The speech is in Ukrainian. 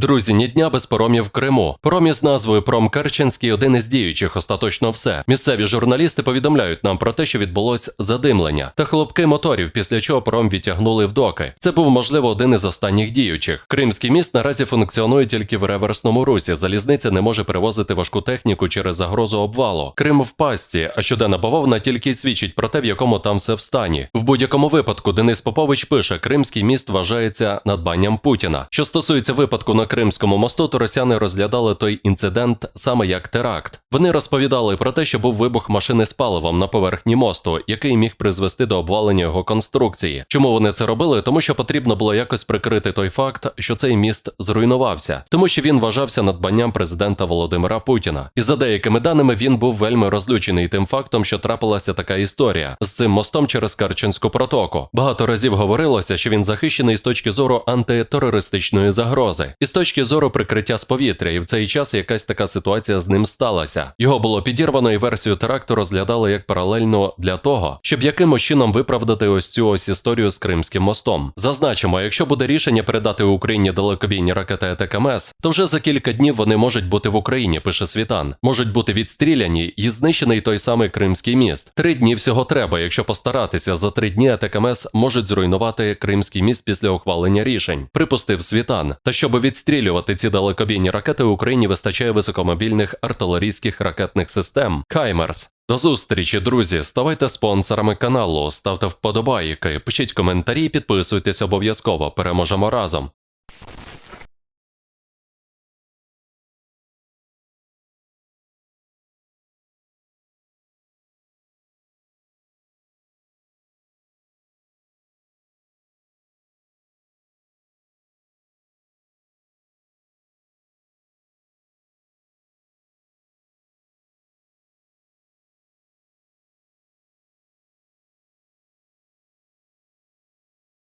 Друзі, ні дня без поромів в Криму. Поромі з назвою Пром Керченський один із діючих, остаточно все. Місцеві журналісти повідомляють нам про те, що відбулось задимлення та хлопки моторів, після чого пром відтягнули в доки. Це був можливо один із останніх діючих. Кримський міст наразі функціонує тільки в реверсному русі. Залізниця не може перевозити важку техніку через загрозу обвалу. Крим в пастці, а щоденна бавовна тільки свідчить про те, в якому там все в стані. В будь-якому випадку Денис Попович пише: Кримський міст вважається надбанням Путіна. Що стосується випадку на Кримському мосту, то росіяни розглядали той інцидент саме як теракт. Вони розповідали про те, що був вибух машини з паливом на поверхні мосту, який міг призвести до обвалення його конструкції. Чому вони це робили? Тому що потрібно було якось прикрити той факт, що цей міст зруйнувався, тому що він вважався надбанням президента Володимира Путіна. І за деякими даними він був вельми розлючений тим фактом, що трапилася така історія з цим мостом через Карченську протоку. Багато разів говорилося, що він захищений з точки зору антитерористичної загрози, і з точки зору прикриття з повітря, і в цей час якась така ситуація з ним сталася. Його було підірвано, і версію теракту розглядали як паралельно для того, щоб якимось чином виправдати ось цю ось історію з Кримським мостом. Зазначимо, якщо буде рішення передати Україні далекобійні ракети АТКМС, то вже за кілька днів вони можуть бути в Україні, пише Світан. Можуть бути відстріляні і знищений той самий Кримський міст. Три дні всього треба. Якщо постаратися, за три дні АТКМС можуть зруйнувати Кримський міст після ухвалення рішень. Припустив Світан. Та щоб відстрілювати ці далекобійні ракети, Україні вистачає високомобільних артилерійських ракетних систем Хаймерс. До зустрічі, друзі. Ставайте спонсорами каналу, ставте вподобайки, пишіть коментарі, підписуйтесь обов'язково. Переможемо разом.